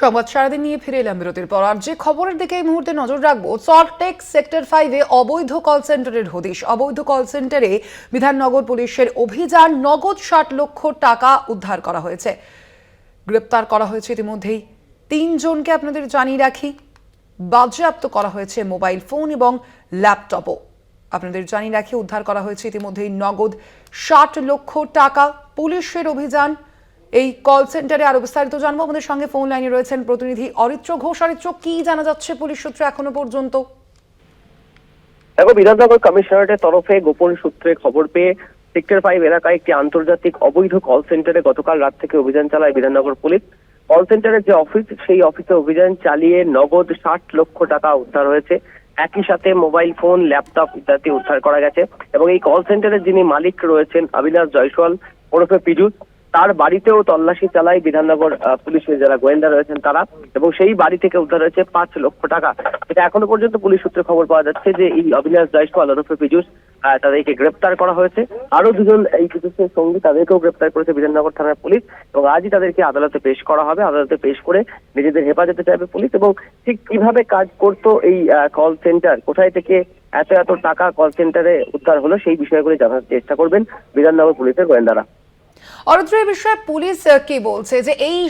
সংবাদ সারাদিন নিয়ে ফিরে এলাম বিরতির পর আর যে খবরের দিকে এই মুহূর্তে নজর রাখব সল্টটেক সেক্টর ফাইভে অবৈধ কল সেন্টারের হদিশ। অবৈধ কল সেন্টারে বিধাননগর পুলিশের অভিযান নগদ ষাট লক্ষ টাকা উদ্ধার করা হয়েছে। গ্রেপ্তার করা হয়েছে ইতিমধ্যেই। তিনজনকে আপনাদের জানিয়ে রাখি, বাজেয়াপ্ত করা হয়েছে মোবাইল ফোন এবং ল্যাপটপও। আপনাদের জানিয়ে রাখি, উদ্ধার করা হয়েছে ইতিমধ্যেই নগদ ষাট লক্ষ টাকা। পুলিশের অভিযান এই কল সেন্টারে আরও বিস্তারিত জানব। আমাদের সঙ্গে ফোন লাইনে রয়েছেন প্রতিনিধি অরিত্র ঘোষ। অরিত্র, কি জানা যাচ্ছে পুলিশ সূত্রে এখনও পর্যন্ত? দেখো, বিধাননগর কমিশনারেটের তরফে গোপন সূত্রে খবর পেয়ে সেক্টর ফাইভ এলাকায় একটি আন্তর্জাতিক অবৈধ কল সেন্টারে গতকাল রাত থেকে অভিযান চালায় বিধাননগর পুলিশ। কল সেন্টারের যে অফিস সেই অফিসে অভিযান চালিয়ে নগদ ষাট লক্ষ টাকা উদ্ধার হয়েছে। একই সাথে মোবাইল ফোন ল্যাপটপ ইত্যাদি উদ্ধার করা গেছে। এবং এই কল সেন্টারের যিনি মালিক রয়েছেন, অবিনাশ জয়সওয়াল, ওরফে পিজুস তার বাড়িতেও তল্লাশি চালায় বিধাননগর পুলিশের যারা গোয়েন্দা রয়েছেন তারা এবং সেই বাড়ি থেকে উদ্ধার হয়েছে পাঁচ লক্ষ টাকা। এটা এখনও পর্যন্ত পুলিশ সূত্রে খবর পাওয়া যাচ্ছে যে এই অবিনাশ জয়সওয়াল ওরফে পিজুস তাদেরকে গ্রেপ্তার করা হয়েছে। আরও দুজন এই পিজুসের সঙ্গী তাদেরকেও গ্রেপ্তার করেছে বিধাননগর থানার পুলিশ এবং আজই তাদেরকে আদালতে পেশ করা হবে। আদালতে পেশ করে নিজেদের হেফাজতে চাইবে পুলিশ এবং ঠিক কীভাবে কাজ করতো এই কল সেন্টার কোথায় থেকে এত এত টাকা কল সেন্টারে উদ্ধার হলো সেই বিষয়গুলি জানার চেষ্টা করবেন বিধাননগর পুলিশের গোয়েন্দারা। অরিত্র এই বিষয়ে পুলিশ কি বলছে? যে এই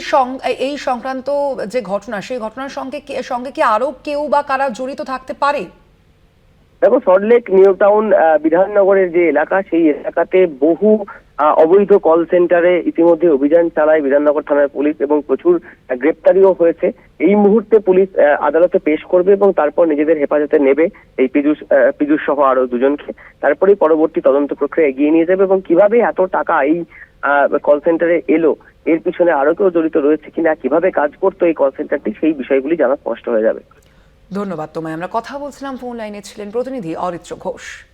এই সংক্রান্ত যে ঘটনা, সেই ঘটনার সঙ্গে সঙ্গে কি আরও কেউ বা কারা জড়িত থাকতে পারে? দেখো সল্টলেক নিউ টাউন বিধাননগরের যে এলাকা সেই এলাকাতে বহু অবৈধ কল সেন্টারে ইতিমধ্যে অভিযান চালায় বিধাননগর থানার পুলিশ এবং প্রচুর গ্রেপ্তারিও হয়েছে। এই মুহূর্তে পুলিশ আদালতে পেশ করবে এবং তারপর নিজেদের হেফাজতে নেবে এই পীযুষ আহ, পীযুষ সহ আরও দুজনকে। তারপরেই পরবর্তী তদন্ত প্রক্রিয়া এগিয়ে নিয়ে যাবে এবং কীভাবে এত টাকা এই কল সেন্টারে এলো এর পিছনে আরও কেউ জড়িত রয়েছে কিনা কীভাবে কাজ করতো এই কল সেন্টারটি সেই বিষয়গুলি জানা স্পষ্ট হয়ে যাবে। ধন্যবাদ তোমায়। আমরা কথা বলছিলাম ফোন লাইনে ছিলেন প্রতিনিধি অরিত্র ঘোষ।